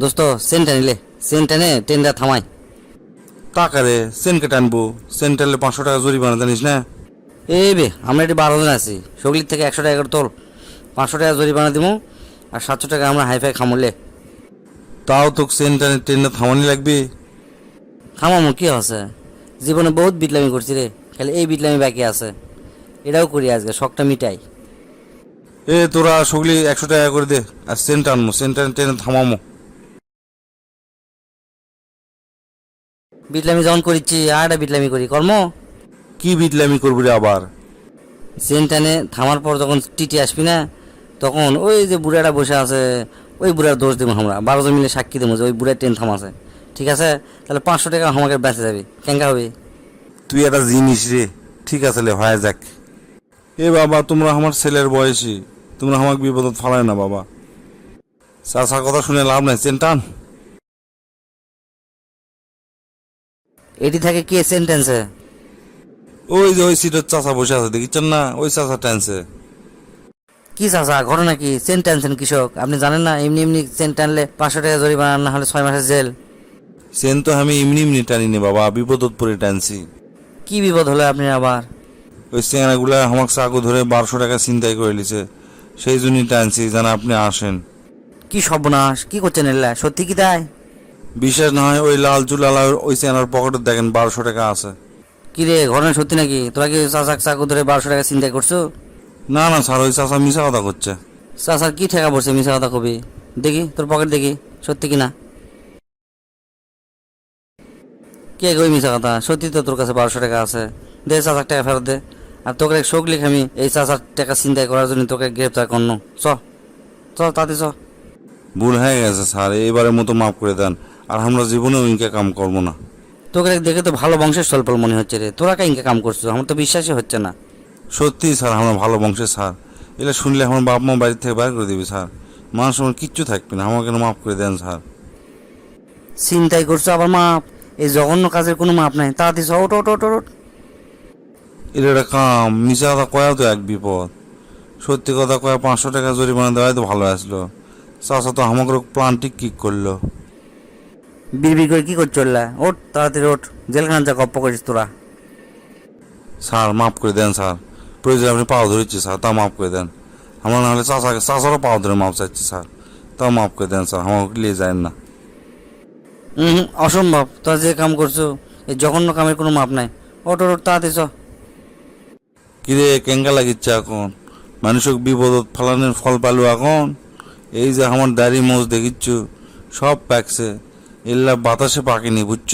দোস্ত সেন্টা নিলে। সেন্টা নে ট্রেনটা থামাই। টাকা রে সেনকে টানবো। সেন্টারলে পাঁচশো টাকা জরিমানা জানিস না? এই বে আমরা এটি বারো জন আছি। সগলির থেকে একশো টাকা করে তোল। পাঁচশো টাকা জরিমানা দিব আর সাতশো টাকা আমরা হাইফাই খামলে তাও তো সেন্টারে ট্রেনটা থামানি লাগবে? খামামো কি আছে জীবনে বহুত বিটলামি করছি রে খালি এই বিটলামি বাকি আছে। এটাও করি আজকে শখটা মিটাই। এ তোরা সগলি একশো টাকা করে দে আর সেন্ট আনব সেন্টারে ট্রেনে থামামো। বিটলামি যখন করিচ্ছি আর একটা বিটলামি করি কর্ম? কি বিটলামি করবি রে আবার? সেন্টানে থামার পর যখন টিটি আসবি না তখন ওই যে বুড়াটা বসে আছে ওই বুড়ার দোষ দেবো আমরা। বারো জন মিলে সাক্ষী দেবো যে ওই বুড়ার ট্রেন থামাছে। ঠিক আছে? তাহলে পাঁচশো টাকা আমাকে বেঁচে যাবে। কেঙ্কা হবে? তুই একটা জিনিস রে। ঠিক আছে লে হয় যাক। এ বাবা তোমরা আমার ছেলের বয়সী। তোমরা আমাকে বিপদত ফালায় না বাবা। চাষার কথা শুনে লাভ নাই। চেন টান। এটি থাকে কে সেন্টেন্সে ওই যে ওই সিটের চাষা বসে আছে দেখিচ্ছেন না? ওই চাষা টানছে কি চাচা ঘটনা কি? সেন্ট টানছেন কৃষক? আপনি জানেন না? এমনি এমনি সেন্ট টানলে পাঁচশো টাকা জরিমানা না হলে ছয় মাসের জেল। চেন তো আমি এমনি এমনি টানিনি বাবা বিপদত পরে টানছি। কি বিপদ হলো আপনি আবার? ওই চেঙ্গাগুলা আমাকে চাকু ধরে বারোশো টাকা চিন্তাই করে লিছে। সেই জন্যই টানছি যেন আপনি আসেন। কি সর্বনাশ কি করছেন এলা সত্যি কি তাই? বিশেষ না হয় ওই লাল চুলালা ওই চেনার পকেটে দেখেন বারোশো টাকা আছে। কি রে ঘটনা সত্যি নাকি? তোরা কি চাচা চাকু ধরে বারোশো টাকা চিন্তা করছ? না না স্যার ওই চাষা মিশা কথা করছে। চাচার কি ঠেকা পড়ছে মিশা কথা কবি? দেখি তোর পকেট দেখি সত্যি কি না কে কই মিশা কথা? সত্যি তো তোর কাছে বারোশো টাকা আছে। দে চাচার টাকা ফেরত দে। আর তোকে শোক লিখ আমি এই চাচার টাকা চিন্তাই করার জন্য তোকে গ্রেপ্তার করনো। চ চ তাতে চ। ভুল হয়ে গেছে স্যার এবারের মতো মাফ করে দেন। আর আমরা জীবনেও ইনকে কাম করব না। তোকে দেখে তো ভালো বংশের স্বল্প মনে হচ্ছে রে। তোরা কাইনকে কাম করছ আমার তো বিশ্বাসই হচ্ছে না। সত্যি স্যার আমরা ভালো বংশের স্যার। এগুলো শুনলে আমার বাপ মা বাড়ি থেকে বাইর করে দিবি স্যার। মানুষ আমার কিচ্ছু থাকবে না আমাকে মাফ করে দেন স্যার। চিন্তাই করছ আবার মাপ? এই জঘন্য কাজের কোনো মাপ নাই। তাড়াতাড়ি চ ওট ওট ওট এটা একটা কাম মিশা কথা কয়াও তো এক বিপদ। সত্যি কথা কয়া পাঁচশো টাকা জরিমানা দেওয়াই তো ভালো আসলো। চাষা তো আমাকে প্লান ঠিক কিক করল। বিড়বিড় করে কি করছ? ওঠ তাড়াতাড়ি ওঠ। জেলখানা যা গপ্প করিস তোরা। স্যার মাফ করে দেন স্যার। প্রয়োজন আপনি পাও ধরেছি স্যার। তা মাফ করে দেন। আমরা নাহলে চাষাকে চাষারও পাও ধরে মাপ চাইছি স্যার। তাও মাফ করে দেন স্যার। আমাকে নিয়ে যায় না। হুম অসম্ভব। তোরা যে কাম করছ এই জঘন্য কামের কোনো মাপ নাই। ওট ওট তাড়াতাড়ি চ। কিরে কেঙ্গা লাগিচ্ছে এখন? মানুষক বিপদত ফালানোর ফল পালু এখন? এই যে আমার দাড়ি মোজ দেখিচ্ছু সব প্যাকছে এল্লা বাতাসে পাকেনি বুঝছ?